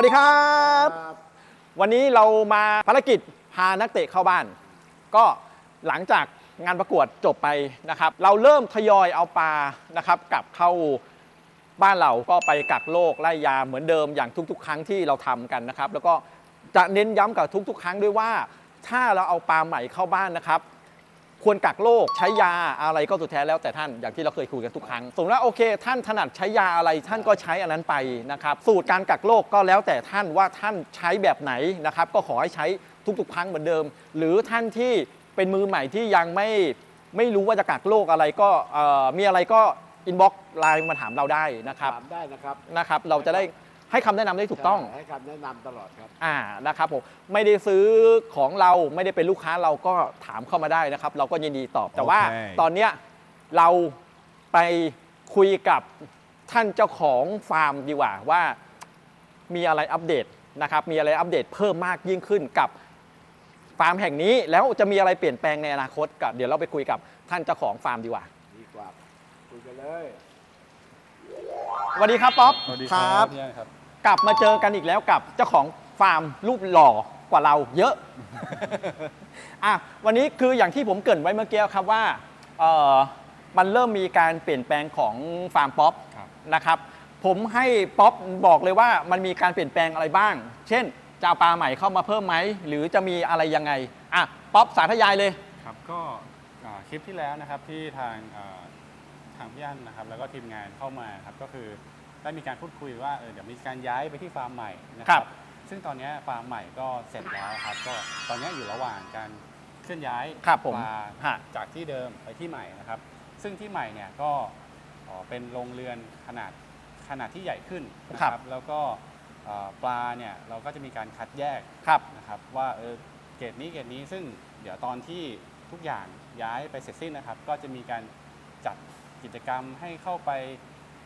สวัสดีครับ วันนี้เรามาภารกิจพานักเตะเข้าบ้าน ก็หลังจากงานประกวดจบไปนะครับ เราเริ่มทยอยเอาปลานะครับกลับเข้าบ้านเราก็ไปกักโรคไล่ยาเหมือนเดิมอย่างทุก ๆ ครั้งที่เราทำกันนะครับ แล้วก็จะเน้นย้ำกับทุก ๆ ครั้งด้วยว่า ถ้าเราเอาปลาใหม่เข้าบ้านนะครับ ควรกักโรคใช้ยาอะไรก็สุดแท้แล้วแต่ท่านอย่างที่เราเคยคุยกันทุกครั้งสมมติว่าโอเค ท่านถนัดใช้ยาอะไรท่านก็ใช้อันนั้นไปนะครับสูตรการกักโรคก็แล้วแต่ท่านว่าท่านใช้แบบไหนนะครับก็ขอให้ใช้ทุกๆ ครั้งเหมือนเดิม หรือท่านที่เป็นมือใหม่ที่ยังไม่ไม่รู้ว่าจะกักโรคอะไรก็เอ่อมีอะไรก็อินบ็อกซ์ไลน์มาถามเราได้นะครับถามได้นะครับนะครับเราจะได้ ให้คำแนะนำได้ถูกต้อง ใช่ให้คำแนะนำตลอดครับ อ่า นะครับผม ไม่ได้ซื้อของเรา ไม่ได้เป็นลูกค้าเราก็ถามเข้ามาได้นะครับ เราก็ยินดีตอบ แต่ว่าโอเค ตอนเนี้ยเราไปคุยกับท่านเจ้าของฟาร์มดีกว่าว่า มีอะไรอัปเดตนะครับ มีอะไรอัปเดตเพิ่มมากยิ่งขึ้นกับฟาร์มแห่งนี้ แล้วจะมีอะไรเปลี่ยนแปลงในอนาคตกับเดี๋ยวเราไปคุยกับท่านเจ้าของฟาร์มดีกว่า ดีกว่าคุยกันเลย สวัสดีครับป๊อป สวัสดีครับพี่อันครับ กลับมาเจอกันอีกแล้วกับเจ้าของฟาร์มรูปหล่อกว่าเราเยอะ อะวันนี้คืออย่างที่ผมเกรินไว้เมื่อกี้ครับว่าเอ่อมันเริ่มมีการเปลี่ยนแปลงของฟาร์มป๊อปครับ นะครับ ผมให้ป๊อปบอกเลยว่ามันมีการเปลี่ยนแปลงอะไรบ้าง เช่นจะเอาปลาใหม่เข้ามาเพิ่มไหม หรือจะมีอะไรยังไง อะป๊อปสาธยายเลย ครับก็อ่าคลิปที่แล้วนะครับที่ทางอ่าทางพี่อันนะครับแล้วก็ทีมงานเข้ามาครับก็คือ ได้มีการพูดคุยว่าเออเดี๋ยวมีการย้ายไปที่ฟาร์มใหม่นะคครัรับ บ ซึ่งตอนนี้ฟาร์มใหม่ก็เสร็จแล้วครับ ก็ตอนนี้อยู่ระหว่างการเคลื่อนย้ายครับผมปลาฮะ จากที่เดิมไปที่ใหม่นะครับ ซึ่งที่ใหม่เนี่ยก็อ๋อเป็นโรงเรือนขนาดขนาดที่ใหญ่ขึ้นนะครับแล้วก็เอ่อปลาเนี่ยเราก็จะมีการคัดแยก ครับ นะครับว่าเออเกรดนี้เกรดนี้ซึ่งเดี๋ยวตอนที่ทุกอย่างย้ายไปเสร็จสิ้นนะครับ ก็จะมีการจัดกิจกรรมให้เข้าไป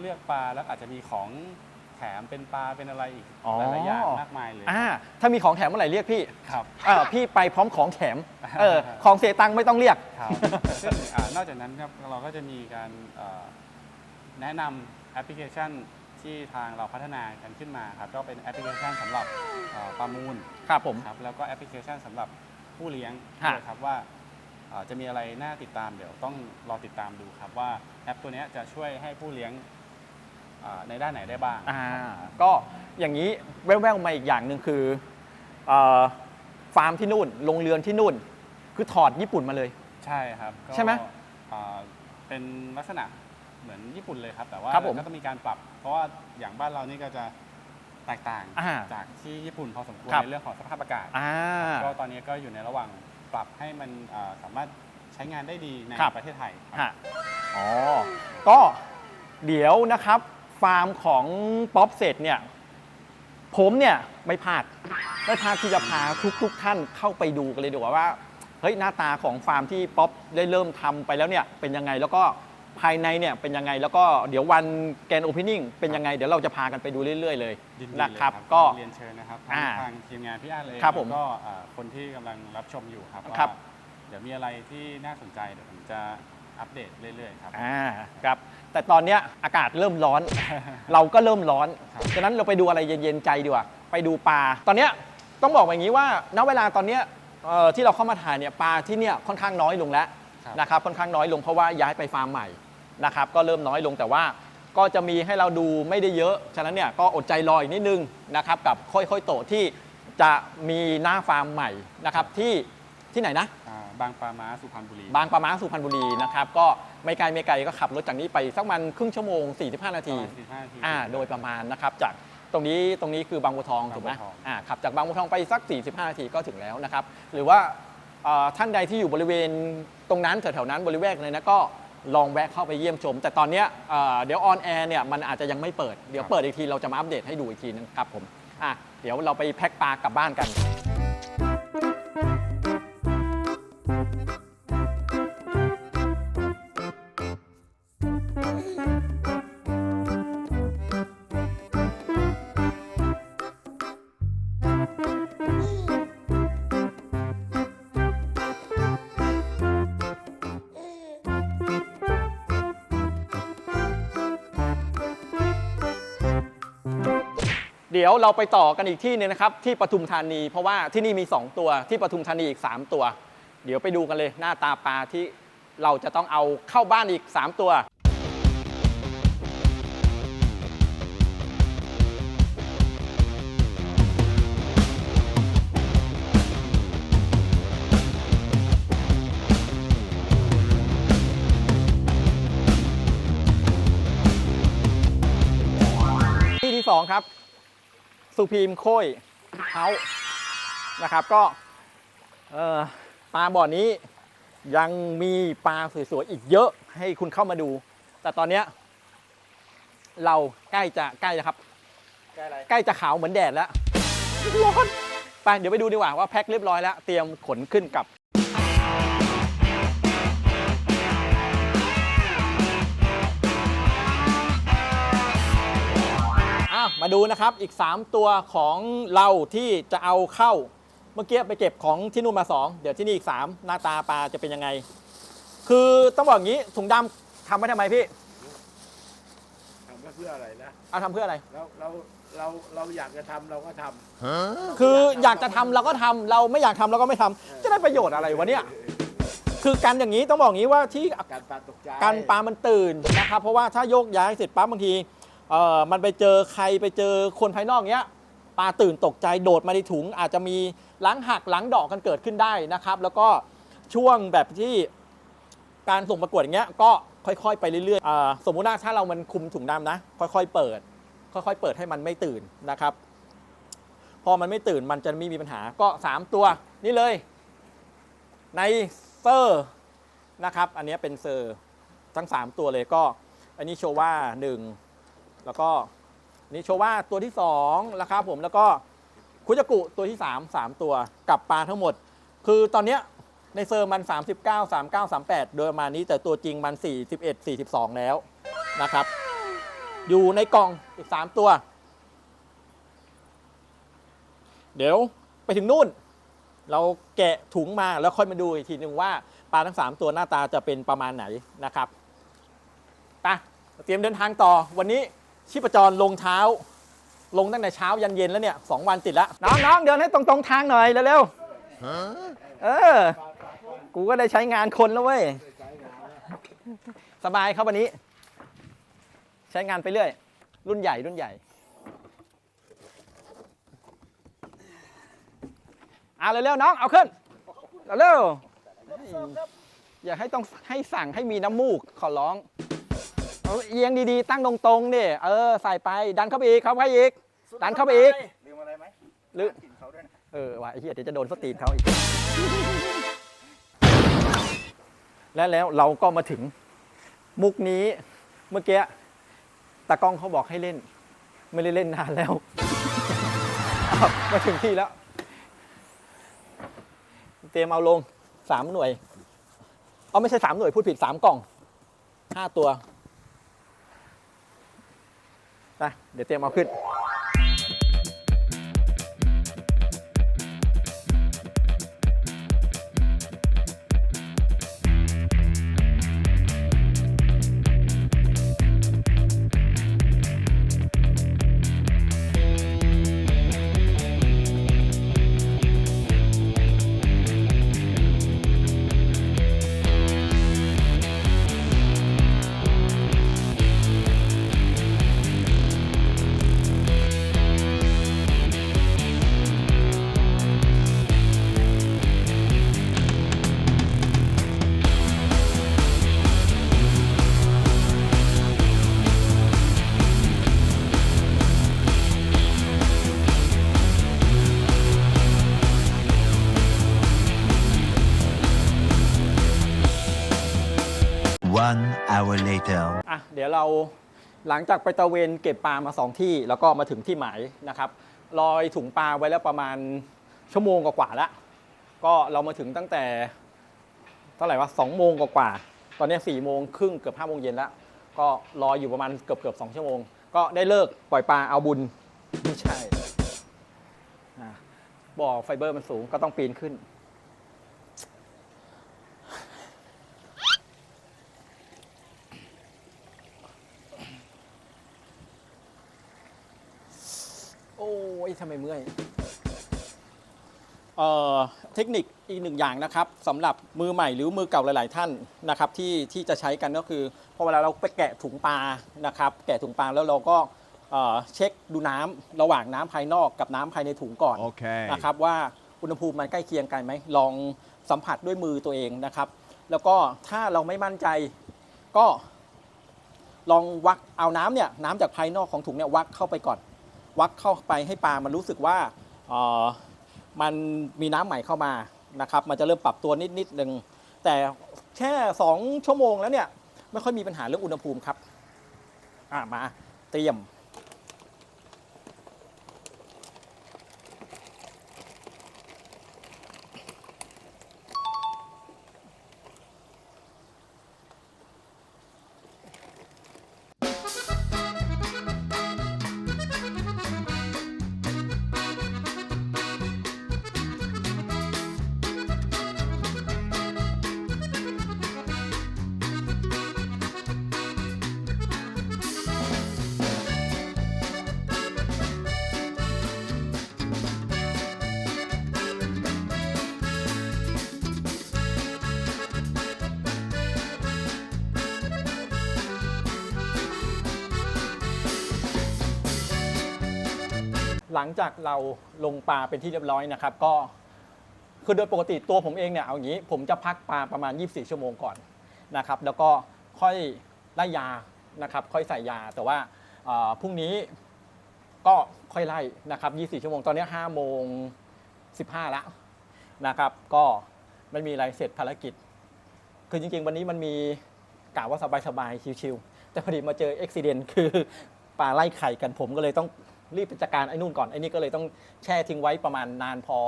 เลือกปลาแล้วอาจจะมีของแถมเป็นปลาเป็นอะไรอีกอ๋อ หลายๆอย่างมากมายเลยอ่าถ้ามีของแถมเมื่อไหร่เรียกพี่ครับ เออพี่ไปพร้อมของแถมเออของเสียตังค์ไม่ต้องเรียก ครับ ซึ่งอ่านอกจากนั้นครับเราก็จะมีการเอ่อแนะนำแอปพลิเคชันที่ทางเราพัฒนากันขึ้นมาครับก็เป็นแอปพลิเคชันสำหรับเอ่อประมูลครับผม ครับแล้วก็แอปพลิเคชันสำหรับผู้เลี้ยงฮะ ด้วยครับว่าเอ่อจะมีอะไรน่าติดตามเดี๋ยวต้องรอติดตามดูครับว่าแอปตัวเนี้ยจะช่วยให้ผู้เลี้ยงเอ่อ ในด้านไหนได้บ้าง อ่าก็อย่างนี้แว่วๆมาอีกอย่างหนึ่งคือเอ่อฟาร์มที่นู่นโรงเรือนที่นู่น คือถอดญี่ปุ่นมาเลย ใช่ครับก็ใช่ไหมเอ่อเป็นลักษณะเหมือนญี่ปุ่นเลยครับ แต่ว่าครับผมก็ต้องมีการปรับ เพราะว่าอย่างบ้านเรานี่ก็จะแตกต่างอ่าจากที่ญี่ปุ่นพอสมควรครับ ในเรื่องของสภาพอากาศ อ่า ก็ตอนนี้ก็อยู่ในระหว่างปรับให้มันเอ่อสามารถใช้งานได้ดีในครับ ประเทศไทยครับ ฮะอ๋อ ก็เดี๋ยวนะครับ ฟาร์มของป๊อปเสร็จเนี่ยผมเนี่ยไม่พลาดไม่พลาดที่จะพาทุกๆทท่านเข้าไปดูกันเลยดีกว่าว่าเฮ้ยหน้าตาของฟาร์มที่ป๊อปได้เริ่มทำไปแล้วเนี่ยเป็นยังไงแล้วก็ภายในเนี่ยเป็นยังไงแล้วก็เดี๋ยววันแกนโอเพนนิ่งเป็นยังไงเดี๋ยวเราจะพากันไปดูเรื่อยๆเลยยินดีนะเลยครับ ก็เรียนเชิญนะครับอ่าทั้งทางทีมงานพี่อาร์เลยครับผมแล้วก็อ่าคนที่กำลังรับชมอยู่ครับครับว่าเดี๋ยวมีอะไรที่น่าสนใจเดี๋ยวผมจะ อัปเดตเรื่อยๆครับ อ่าครับแต่ตอนเนี้ยอากาศเริ่มร้อน เราก็เริ่มร้อนครับ ฉะนั้นเราไปดูอะไรเย็นๆใจดีกว่าไปดูปลาตอนเนี้ยต้องบอกอย่างนี้ว่าณเวลาตอนเนี้ยเอ่อที่เราเข้ามาถ่ายเนี่ยปลาที่เนี่ยค่อนข้างน้อยลงแล้วครับ นะครับค่อนข้างน้อยลงเพราะว่าย้ายไปฟาร์มใหม่นะครับก็เริ่มน้อยลงแต่ว่าก็จะมีให้เราดูไม่ได้เยอะ ฉะนั้นเนี่ยก็อดใจรออีกนิดนึงนะครับกับค่อยๆโตที่จะมีหน้าฟาร์มใหม่นะครับที่ ที่ไหนนะ อ่าบางปลาม้าสุพรรณบุรี บางปะมาสุพรรณบุรีนะครับ ก็ไม่ไกลไม่ไกลก็ขับรถจากนี้ไปสักมันครึ่งชั่วโมง 45 นาที ประมาณ45นาทีอ่า โดยประมาณนะครับ จากตรงนี้ตรงนี้คือบางบัวทองบางบัวถูกไหมทอง อ่าขับจากบางบัวทองไปสัก 45 นาทีก็ถึงแล้วนะครับ หรือว่าเอ่อท่านใดที่อยู่บริเวณตรงนั้นแถวๆนั้นบริเวณเลยนะก็ลองแวะเข้าไปเยี่ยมชม แต่ตอนเนี้ยเอ่อเดี๋ยวออนแอร์เนี่ยมันอาจจะยังไม่เปิด เดี๋ยวเปิดอีกทีเราจะมาอัปเดตให้ดูอีกทีนึงครับผมอะเดี๋ยวเราไปแพ็คปลากลับบ้านกัน เดี๋ยวเราไปต่อกันอีกที่หนึงนะครับ ที่ปทุมธานี เพราะว่าที่นี่มี 2 ตัวที่ปทุมธานีอีก 3 ตัว เดี๋ยวไปดูกันเลยหน้าตาปลาที่เราจะต้องเอาเข้าบ้านอีก 3 ตัวที่ที่2ครับ สุพีมโค้ยเฮานะครับก็เอ่อปลาบ่อนี้ยังมีปลาสวยๆอีกเยอะให้คุณเข้ามาดู แต่ตอนเนี้ยเราใกล้จะใกล้จะครับ ใกล้อะไรใกล้จะขาวเหมือนแดดแล้วร้อนไปเดี๋ยวไปดูดีกว่าว่าแพ็คเรียบร้อยแล้ว เตรียมขนขึ้นกลับ มาดูนะครับอีก 3 ตัวของเราที่จะเอาเข้า เมื่อกี้ไปเก็บของที่นู่นมา 2 เดี๋ยวที่นี่อีก 3 หน้าตาปลาจะเป็นยังไง คือต้องบอกอย่างนี้ถุงดำทำไว้ทำไมพี่ทำเพื่ออะไรนะเอาทำเพื่ออะไร เราเราเราเราอยากจะทำเราก็ทำคืออยากจะทำเราก็ทำเราไม่อยากทำเราก็ไม่ทำจะได้ประโยชน์อะไรวะเนี่ยคือการอย่างนี้ต้องบอกอย่างนี้ว่าที่ การปลาตกใจการปลามันตื่นนะครับเพราะว่าถ้าโยกย้ายเสร็จปั๊บบางที เออมันไปเจอใครไปเจอคนภายนอกเนี้ยปลาตื่นตกใจโดดมาในถุง อาจจะมีหลังหักหลังดอกกันเกิดขึ้นได้นะครับ แล้วก็ช่วงแบบที่การส่งประกวดอย่างเงี้ยก็ค่อยๆไปเรื่อยๆอสมมุติว่าถ้าเรามันคุมถุงดำนะ ค่อยๆเปิด ค่อยๆเปิดให้มันไม่ตื่นนะครับ พอมันไม่ตื่นมันจะไม่มีปัญหาก็ 3 ตัวนี่เลย ในเซอร์นะครับ อันนี้เป็นเซอร์ทั้ง 3 ตัวเลยก็ อันนี้โชว่า1 แล้วก็นนี้โชว่าตัวที่2นะครับผมแล้วก็คุจกุตัวที่ 3 3 ตัวกับปลาทั้งหมด คือตอนเนี้ยในเซอร์มัน 39 39 38 โดยประมาณนี้แต่ตัวจริงมัน 41 42 แล้วนะครับ อยู่ในกล่องอีก 3 ตัว เดี๋ยวไปถึงนู่น เราแกะถุงมาแล้วค่อยมาดูอีกทีหนึ่งว่าปลาทั้ง 3 ตัวหน้าตาจะเป็นประมาณไหนนะครับไปเตรียมเดินทางต่อวันนี้ ชีพจรลงเช้า ลงตั้งแต่เช้ายันเย็นแล้วเนี่ยสองวันติดล้วน้องๆเดินให้ตรงๆทางหน่อยเร็วๆเออ กูก็ได้ใช้งานคนแล้วเว้ย สบายครับวันนี้ ใช้งานไปเรื่อย รุ่นใหญ่รุ่นใหญ่เอาเร็วๆน้องเอาขึ้นเร็วๆอย่าให้ต้องให้สั่งให้มีน้ำมูกขอร้อง เอาเอียงดีๆ ตั้งตรงๆดิเออใส่ไปดันเข้าไปอีกเข้าไปอีก ดันเข้าไปอีก ลืมอะไรไหมหรือกินเขาด้วยนะเออว่ะไอ้เหี้ยเดี๋ยวจะโดนสตีนเขาอีก และแล้วเราก็มาถึงมุกนี้เมื่อกี้ตากล้องเขาบอกให้เล่น ไม่ได้เล่นนานแล้วอ้าวมาถึงที่แล้ว เตรียมเอาลงสามหน่วย เอาไม่ใช่สามหน่วยพูดผิดสามกล่องห้าตัว ไปเดี๋ยวเตรียมเอาขึ้น hour later. อะเดี๋ยวเราหลังจากไปตะเวนเก็บปลามาสองที่ แล้วก็มาถึงที่หมายนะครับลอยถุงปลาไว้แล้วประมาณชั่วโมงกว่าๆแล้วก็เรามาถึงตั้งแต่เท่าไหร่วะสองโมงกว่าๆตอนนี้สี่โมงครึ่งเกือบห้าโมงเย็นแล้ว ก็รออยู่ประมาณเกือบเกือบสองชั่วโมง ก็ได้เลิกปล่อยปลาเอาบุญไม่ใช่อะบ่อไฟเบอร์มันสูงก็ต้องปีนขึ้น โอ้ ย ทำไมเมื่อย เอ่อเทคนิคอีกหนึ่งอย่างนะครับสำหรับมือใหม่หรือมือเก่าหลาย ๆ ท่านนะครับที่ที่จะใช้กันก็คือพอเวลาเราไปแกะถุงปลานะครับ แกะถุงปลาแล้วเราก็เอ่อเช็คดูน้ำระหว่างน้ำภายนอกกับน้ำภายในถุงก่อน Okay. นะครับว่าอุณหภูมิมันใกล้เคียงกันไหมลองสัมผัสด้วยมือตัวเองนะครับ แล้วก็ถ้าเราไม่มั่นใจก็ลองวักเอาน้ำเนี่ยน้ำจากภายนอกของถุงเนี่ยวักเข้าไปก่อน วักเข้าไปให้ปลามันรู้สึกว่าออมันมีน้ำใหม่เข้ามานะครับ มันจะเริ่มปรับตัวนิดนิดนึงแต่แค่ 2 ชั่วโมงแล้วเนี่ย ไม่ค่อยมีปัญหาเรื่องอุณหภูมิครับ อ่ามาเตรียม หลังจากเราลงปลาเป็นที่เรียบร้อยนะครับ ก็คือโดยปกติตัวผมเองเนี่ยเอาอย่างนี้ผมจะพักปลาประมาณ 24 ชั่วโมงก่อนนะครับแล้วก็ค่อยไล่ยานะครับค่อยใส่ยาแต่ว่าพรุ่งนี้ก็ค่อยไล่นะครับ 24 ชั่วโมงตอนนี้5โมง 15แล้วนะครับ ก็ไม่มีอะไรเสร็จภารกิจ คือจริงๆ วันนี้มันมีกะว่าสบายๆชิวๆแต่พอดีมาเจออุบิเหตุคือปลาไล่ไข่กันผมก็เลยต้อง รีบไปจัดการไอ้นู่นก่อนไอ้นี่ก็เลยต้องแช่ทิ้งไว้ประมาณนานพอ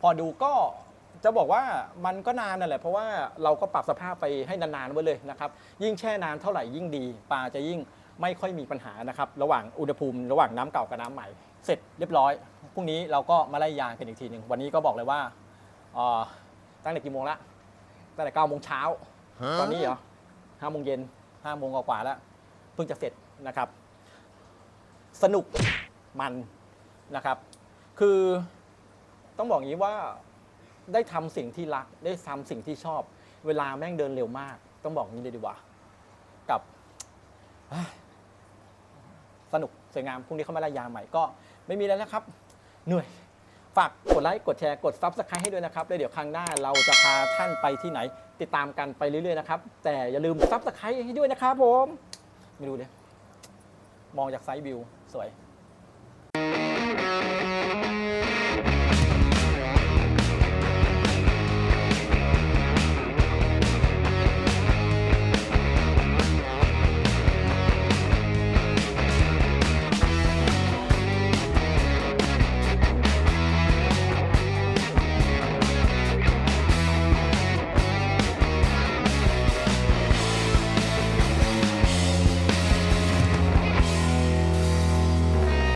พอดูก็จะบอกว่ามันก็นานนั่นแหละ เพราะว่าเราก็ปรับสภาพไปให้นานๆไว้เลยนะครับยิ่งแช่นานเท่าไหร่ยิ่งดี ปลาจะยิ่งไม่ค่อยมีปัญหานะครับระหว่างอุณหภูมิระหว่างน้ำเก่ากับน้ำใหม่ เสร็จเรียบร้อยพรุ่งนี้เราก็มาไล่ยากันอีกทีหนึ่งวันนี้ก็บอกเลยว่าเอ่อตั้งแต่กี่โมงละตั้งแต่เก้าโมงเช้าตอนนี้เหรอห้าโมงเย็นห้าโมงกว่าๆแล้วเพิ่งจะเสร็จนะครับ สนุก มันนะครับ คือต้องบอกอย่างนี้ว่าได้ทำสิ่งที่รัก ได้ทำสิ่งที่ชอบ เวลาแม่งเดินเร็วมาก ต้องบอกอย่างนี้เลยดีกว่า กับสนุกสวยงามพรุ่งนี้เข้ามาล่ยาใหม่ก็ไม่มีแล้วนะครับ เหนื่อย ฝากกดไลค์ กดแชร์ กดซับสไครต์ให้ด้วยนะครับแล้วเดี๋ยวครั้งหน้าเราจะพาท่านไปที่ไหน ติดตามกันไปเรื่อยๆนะครับ แต่อย่าลืมซับสไครต์ให้ด้วยนะครับผม ไม่รู้เลยมองจากไซด์วิว สวย